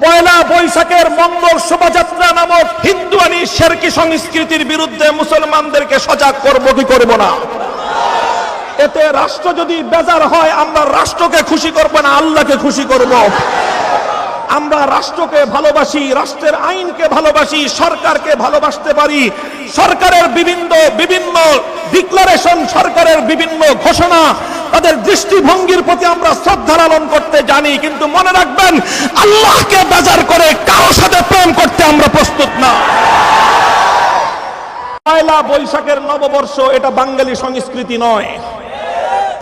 পয়লা বৈশাখের মঙ্গল শোভাযাত্রা নামক হিন্দুয়ানি শেরকি সংস্কৃতির বিরুদ্ধে মুসলমানদেরকে সজাগ করব কি করব না? এতে রাষ্ট্র যদি বেজার হয়, আমরা রাষ্ট্রকে খুশি করব না, আল্লাহকে খুশি করব। আমরা রাষ্ট্রকে ভালোবাসি, রাষ্ট্রের আইনকে ভালোবাসি, সরকারকে ভালোবাসতে পারি। সরকারের বিভিন্ন বিভিন্ন ডিক্লারেশন সরকারের বিভিন্ন ঘোষণা, তাদের দৃষ্টিভঙ্গির প্রতি আমরা শ্রদ্ধা লালন করতে জানি, কিন্তু মনে রাখবেন, আল্লাহকে বেজার করে কারও সাথে প্রেম করতে আমরা প্রস্তুত না। পয়লা বৈশাখের নববর্ষ এটা বাঙালি সংস্কৃতি নয়।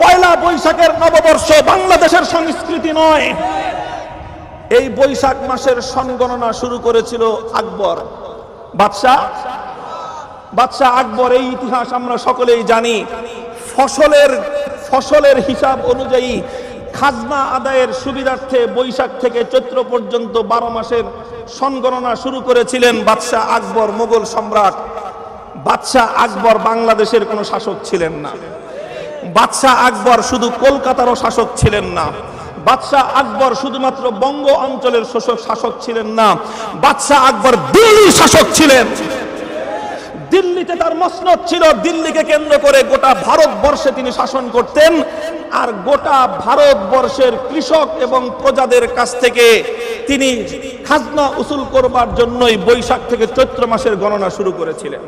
পয়লা বৈশাখের নববর্ষ বাংলাদেশের সংস্কৃতি নয়। এই বৈশাখ মাসের সনগণনা শুরু করেছিল আকবর। বাদশাহ বাদশাহ আকবর, এই ইতিহাস আমরা সকলেই জানি। ফসলের ফসলের হিসাব অনুযায়ী খাজনা আদায়ের সুবিধার্থে বৈশাখ থেকে চৈত্র পর্যন্ত বারো মাসের সনগণনা শুরু করেছিলেন বাদশাহ আকবর, মোগল সম্রাট। বাদশাহ আকবর বাংলাদেশের কোনো শাসক ছিলেন না। বাদশাহ আকবর শুধু কলকাতারও শাসক ছিলেন না। বাদশাহ আকবর শুধুমাত্র বঙ্গ অঞ্চলের শাসক শাসক ছিলেন না। বাদশাহ আকবর দিল্লির শাসক ছিলেন। দিল্লিতে তার মসনদ ছিল, দিল্লিকে কেন্দ্র করে গোটা ভারতবর্ষে তিনি শাসন করতেন। আর গোটা ভারতবর্ষের কৃষক এবং প্রজাদের কাছ থেকে তিনি খাজনা উসুল করবার জন্যই বৈশাখ থেকে চৈত্র মাসের গণনা শুরু করেছিলেন।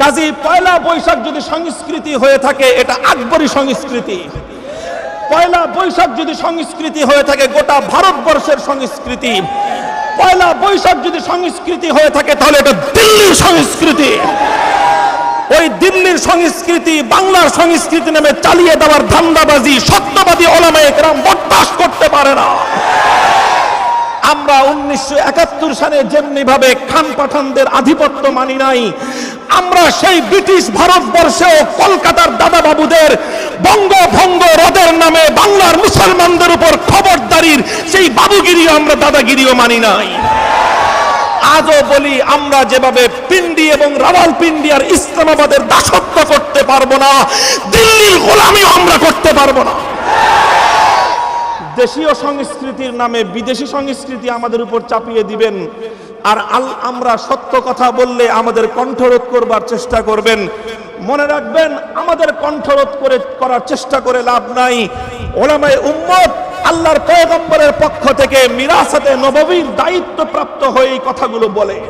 কাজী পয়লা বৈশাখ যদি সংস্কৃতি হয়ে থাকে, এটা আকবরী সংস্কৃতি। পয়লা বৈশাখ যদি সংস্কৃতি হয়ে থাকে, গোটা ভারতবর্ষের সংস্কৃতি। পয়লা বৈশাখ যদি সংস্কৃতি হয়ে থাকে, তাহলে এটা দিল্লির সংস্কৃতি। ওই দিল্লির সংস্কৃতি, বাংলার সংস্কৃতি নামে চালিয়ে দেওয়ার ধান্দাবাজি, সত্যবাদী ওলামায়ে কেরাম বরদাস্ত করতে পারে না। আমরা উনিশশো একাত্তর সালে যেমনি ভাবে খান পাঠানদের আধিপত্য মানি নাই, আমরা সেই ব্রিটিশ ভারতবর্ষেও কলকাতার দাদা বাবুদের বঙ্গভঙ্গ রদের নামে বাংলার মুসলমানদের উপর খবরদারির সেই বাবুগিরিও আমরা দাদাগিরিও মানি নাই। আজও বলি, আমরা যেভাবে পিন্ডি এবং রাওয়াল পিন্ডি আর ইসলামাবাদের দাসত্ব করতে পারব না, দিল্লির গোলামিও আমরা করতে পারব না। দেশীয় সংস্কৃতির নামে বিদেশি সংস্কৃতি আমাদের উপর চাপিয়ে দিবেন, আর আল আমরা সত্য কথা বললে আমাদের কণ্ঠরোধ করবার চেষ্টা করবেন। মনে রাখবেন, আমাদের কণ্ঠরোধ করে করার চেষ্টা করে লাভ নাই। ওলামায় উম্মত আল্লাহর পয়গম্বরের পক্ষ থেকে মিরাসাতে নববীর দায়িত্ব প্রাপ্ত হয়ে কথাগুলো বলে।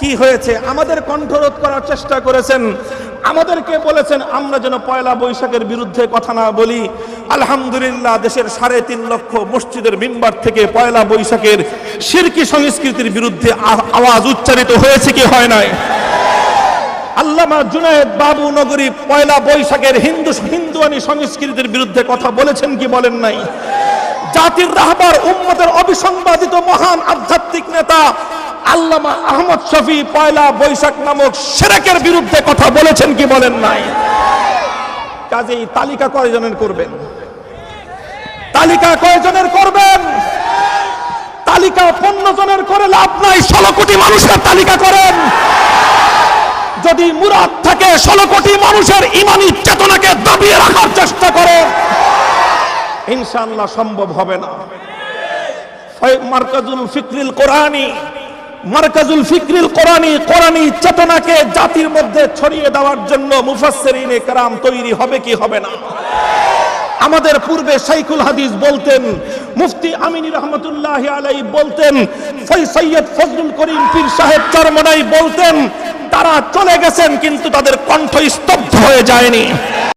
কি হয়েছে? আমাদের কণ্ঠরোধ করার চেষ্টা করেছেন। আমাদেরকে বলেছেন, আমরা যেন পয়লা বৈশাখের বিরুদ্ধে কথা না বলি। আলহামদুলিল্লাহ, দেশের সাড়ে তিন লক্ষ মসজিদের মিম্বার থেকে পয়লা বৈশাখের শিরকি সংস্কৃতির বিরুদ্ধে আওয়াজ উচ্চারিত হয়েছে কি হয় নাই? আল্লামা জুনায়েদ বাবু নগরী পয়লা বৈশাখের হিন্দু হিন্দুয়ানি সংস্কৃতির বিরুদ্ধে কথা বলেছেন কি বলেন নাই? জাতির রাহবার উম্মতের অবিসংবাদিত মহান আধ্যাত্মিক নেতা আল্লামা আহমদ শফি পয়লা বৈশাখ নামক সেরেকের বিরুদ্ধে কথা বলেছেন কি বলেন নাই? কাজেই তালিকা কয়জনের করবেন? তালিকা কয়জনের করবেন? তালিকা পনেরো জনের করে লাভ নাই, ষোলো কোটি মানুষের তালিকা করেন। যদি মুরাদ থাকে, ষোলো কোটি মানুষের ইমানি চেতনাকে দাবিয়ে রাখার চেষ্টা করে, ইনশাআল্লাহ সম্ভব হবে না। মার্কাজুল মার্কাজুল চেতনাকে জাতির মধ্যে ছড়িয়ে দেওয়ার জন্য মুফাসসিরিনে তৈরি হবে কি হবে না? আমাদের পূর্বে শাইখুল হাদিস বলতেন, মুফতি আমিনী রহমতুল্লাহ আলাই বলতেন সৈয়দ ফজলুল করিম পীর সাহেব চরমনাই বলতেন তারা চলে গেছেন কিন্তু তাদের কণ্ঠ স্তব্ধ হয়ে যায়নি।